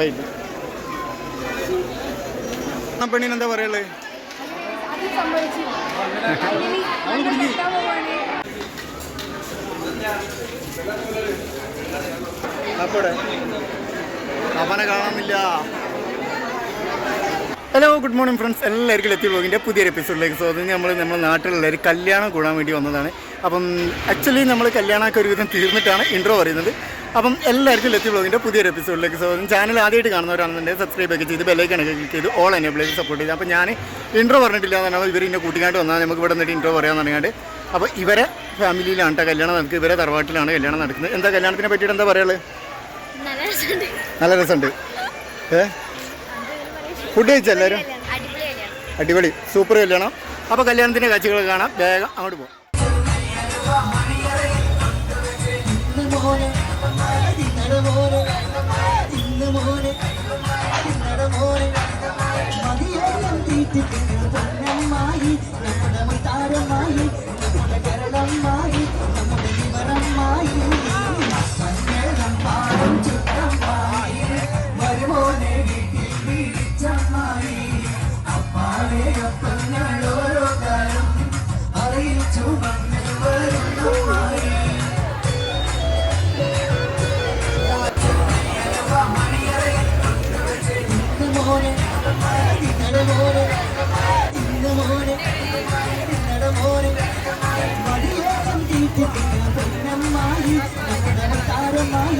ലൈവായിട്ട് ആ പെണ്ണിന് എന്താ പറയുള്ളത് അപ്പോടെ. അവനെ കാണാനില്ല. ഹലോ ഗുഡ് മോർണിംഗ് ഫ്രണ്ട്സ് എല്ലാവർക്കും എത്തി ബ്ലോഗിന്റെ പുതിയൊരു എപ്പിസോഡിലേക്ക് സ്വാഗതം. നമ്മൾ നമ്മുടെ നാട്ടിലുള്ള ഒരു കല്യാണം കൂടാൻ വേണ്ടി വന്നതാണ്. അപ്പം ആക്ച്വലി നമ്മൾ കല്യാണമൊക്കെ ഒരുവിധം തീർന്നിട്ടാണ് ഇൻട്രോ പറയുന്നത്. അപ്പം എല്ലാവർക്കും എത്തി ബ്ലോഗിന്റെ പുതിയൊരു എപ്പിസോഡിലേക്ക് സ്വാഗതം. ചാനൽ ആദ്യമായിട്ട് കാണുന്നവരാണെന്നുണ്ടെങ്കിൽ സബ്സ്ക്രൈബ് ഒക്കെ ചെയ്ത് ബെല്ലൈക്കണൊക്കെ ക്ലിക്ക് ചെയ്ത് ഓൾ ചെയ്ത് സപ്പോർട്ട് ചെയ്ത്. അപ്പോൾ ഞാൻ ഇൻട്രോ പറഞ്ഞിട്ടില്ല എന്ന് പറഞ്ഞാൽ ഇവർ ഇന്നെ കൂട്ടിക്കാണ്ട് വന്നാൽ നമുക്ക് ഇവിടെ നിന്നിട്ട് ഇൻട്രോ പറയാൻ തുടങ്ങിയാണ്ട് അപ്പോൾ ഇവരെ ഫാമിലിയിലാണ് കേട്ടോ കല്യാണം നടക്കുന്നത്. ഇവരെ തറവാട്ടിലാണ് കല്യാണം നടക്കുന്നത്. എന്താ കല്യാണത്തിനെ പറ്റിയിട്ട് എന്താ പറയുള്ളത് നല്ല രസമുണ്ട്. ഏ? ഫുഡ് കഴിച്ച എല്ലാവരും അടിപൊളി സൂപ്പർ കല്യാണം. അപ്പോൾ കല്യാണത്തിന്റെ കാഴ്ചകൾ കാണാം. വേഗം അങ്ങോട്ട് പോകാം Thank you.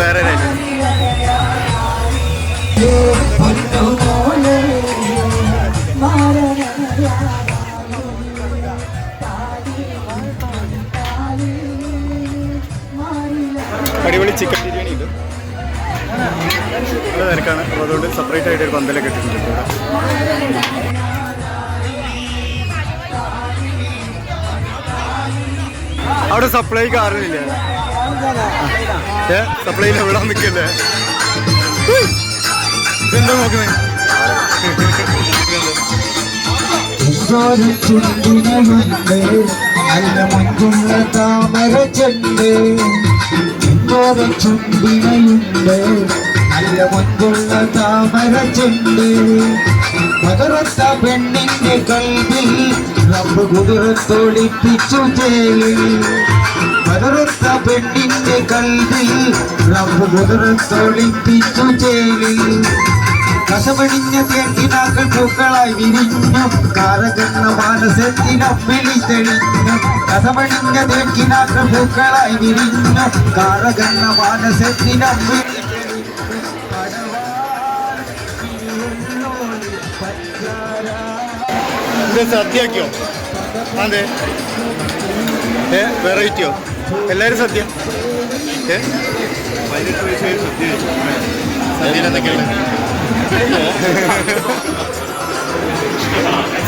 item. അടിപൊളി ചിക്കൻ ബിരിയാണി ഇത്. നല്ല തിരക്കാണ്. അപ്പോൾ അതുകൊണ്ട് സെപ്പറേറ്റ് ആയിട്ട് ഒരു പന്തലൊക്കെ ഇട്ടിട്ടുണ്ട് ഇവിടെ. അവിടെ സപ്ലൈ കാറിനില്ലേ ഏ സപ്ലൈയിൽ എവിടെ നിൽക്കല്ലേ എന്താ മകരത്ത പെണ്ണിന്റെ കൽവിൽ റബ്ബ് കുതിരത്തൊളിപ്പിച്ചു ചേലിൽ മകരത്ത പെണ്ണിന്റെ കൽവിൽ റബ്ബ് കുതിരത്തൊളിപ്പിച്ചു ചേലിൽ കസമണിഞ്ഞ തേക്കിനാക്കൾ പൂക്കളായി വിരിഞ്ഞു. കാലകണ്ണ മാനസത്തിനമ്മിളി തെളിഞ്ഞു. കസമണിഞ്ഞ തേക്കിനാക്കൾ പൂക്കളായി വിരിഞ്ഞു. കാലകണ്ണ മാനസത്തിനമ്മിളി ഇത് സദ്യയാക്കിയോ? അതെ. ഏ വെറൈറ്റിയോ? എല്ലാവരും സദ്യ? ഏ? പതിനെട്ട് വയസ്സ് സദ്യ സദ്യയിൽ എന്തൊക്കെയാണ്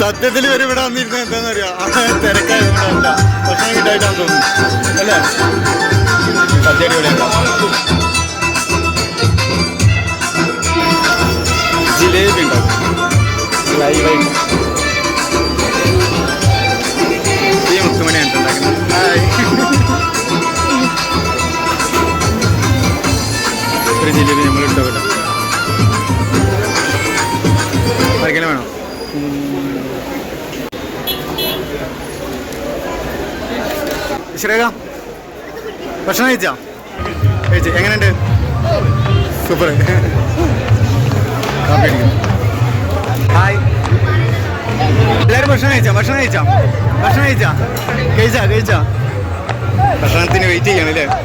സത്യത്തിൽ ഇവർ ഇവിടെ വന്നിരുന്നത് എന്താണെന്ന് അറിയാം തിരക്കായതുകൊണ്ടല്ല. ഭക്ഷണം കിട്ടായിട്ടാന്ന് തോന്നുന്നു. അല്ലേ? സദ്യ അടിപൊളിയാണ് ജിലേബി ഉണ്ടാവും ലൈവായിട്ട്. ജിലേബി നമ്മൾ ഇട്ട് വിടാം ആർക്കെങ്കിലും വേണം. ശ്രേഖ ഭക്ഷണം കഴിച്ചാ? കഴിച്ചു. എങ്ങനെയുണ്ട്? സൂപ്പർ. ഹായ്. എല്ലാവരും ഭക്ഷണം കഴിച്ചാ? ഭക്ഷണം കഴിച്ചാ? ഭക്ഷണം കഴിച്ചാ? കഴിച്ചാ കഴിച്ചാ? ഭക്ഷണത്തിന് വെയിറ്റ് ചെയ്യണം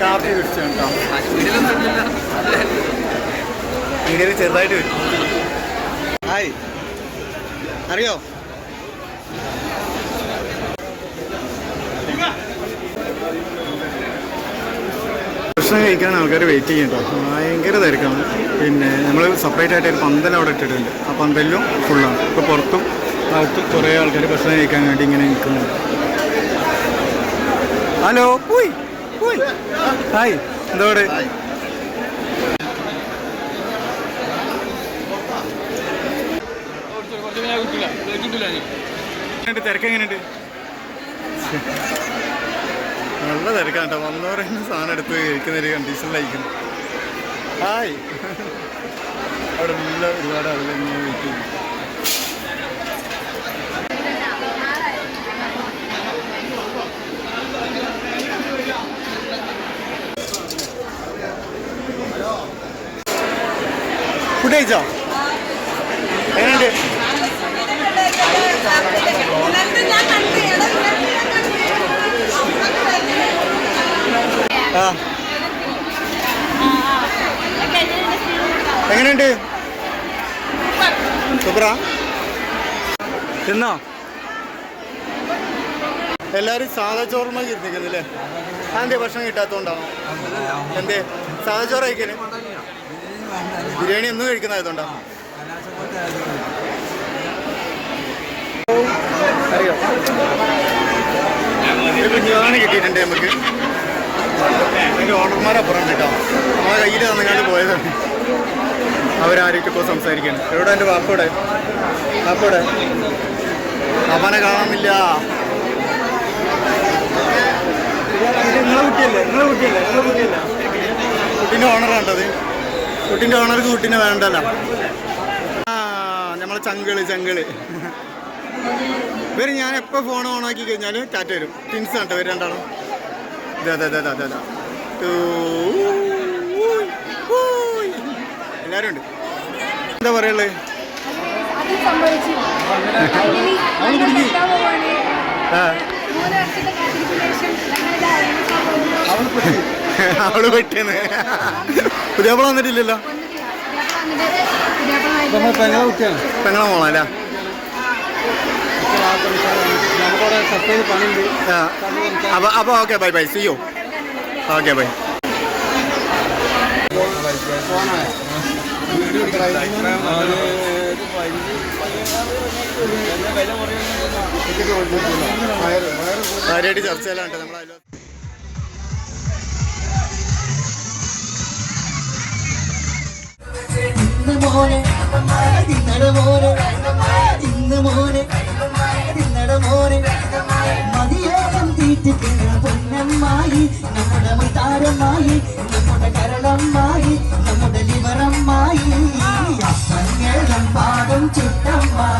കാപ്പി കുടിച്ചു കേട്ടോ. ചെറുതായിട്ട് വരും. ഹായ് അറിയോ? ഭക്ഷണം കഴിക്കാൻ ആൾക്കാർ വെയിറ്റ് ചെയ്യും കേട്ടോ. ഭയങ്കര തിരക്കാണ്. പിന്നെ നമ്മൾ സെപ്പറേറ്റ് ആയിട്ട് ഒരു പന്തൽ അവിടെ ഇട്ടിട്ടുണ്ട്. ആ പന്തലിലും ഫുള്ളാണ് ഇപ്പോൾ പുറത്തും അകത്തും കുറേ ആൾക്കാർ ഭക്ഷണം കഴിക്കാൻ വേണ്ടി ഇങ്ങനെ നിൽക്കുന്നുണ്ട്. ഹലോ പോയി ഹായ് എന്താ തിരക്കെങ്ങനെയുണ്ട് നല്ല തിരക്കാണ് കേട്ടോ. വന്നവരെ സാധനം എടുത്ത് കഴിക്കുന്ന ഒരു കണ്ടീഷനിലായിരിക്കുന്നു ഹായ്. അവിടെ നല്ല ഒരുപാട് ആളുകൾ ഇങ്ങനെ വെയിറ്റ് ചെയ്യും ഫുഡ് എങ്ങനെയുണ്ട്? ആ. എങ്ങനെയുണ്ട്? സൂപ്പറാ. തിന്നോ? എല്ലാരും സാധാ ചോറുമായി ഇരുന്നിക്കുന്നില്ലേ അതെന്തേ ഭക്ഷണം കിട്ടാത്തോണ്ടാണോ എന്തേ? സാധാ ചോറ് ബിരിയാണി ഒന്നും കഴിക്കുന്നതായതുകൊണ്ടാ. അറിയോ കിട്ടിയിട്ടുണ്ട് നമുക്ക്. അതിന്റെ ഓണർമാരപ്പുറം കേട്ടോ. നമ്മളെ കയ്യിൽ തന്നെങ്ങാണ്ട് പോയതാണ് അവരാരൊക്കെ ഇപ്പോൾ സംസാരിക്കണം. എവിടെ എന്റെ വാപ്പോടെ? വാപ്പോടെ? അവനെ കാണുന്നില്ല പിന്നെ ഓണറാണ്ടത് കുട്ടീന്റെ ഓണർക്ക് കുട്ടിനെ വേണ്ടല്ലോ. ആ നമ്മളെ ചങ്കൾ ചങ്കൾ. ഇവർ ഞാൻ എപ്പോൾ ഫോൺ ഓൺ ആക്കി കഴിഞ്ഞാൽ ടാറ്റ വരും. ടിൻസ് കണ്ടോ ഇവർ രണ്ടാളും. ഇതാ അതെ അതെ അതെ അതെ ടൂ, ഊയ്, ഊയ്. എല്ലാരും ഉണ്ട്. എന്താ പറയുള്ളത് ആ. അവൾ പറ്റിയെന്ന് പുതിയപ്പള വന്നിട്ടില്ലല്ലോ? പെങ്ങളെ മോളല്ലേ? അപ്പൊ അപ്പൊ ഓക്കെ ബൈ ബൈ. സിയോ ഓക്കെ ബൈ. കാര്യമായിട്ട് ചർച്ചയിലാണ് നമ്മളതിൽ മോനെ തിന്നട മോനെ ഇന്ന് മോനെ തിന്നട മോനെ. മതിയേകം തീറ്റിക്കുന്ന പൊന്നമ്മായി നമ്മുടെ മുത്താരമ്മായി നമ്മുടെ കരളമ്മായി നമ്മുടെ ലിവറമ്മായി. അപ്പങ്ങളം പാടും ചുട്ടമ്മായി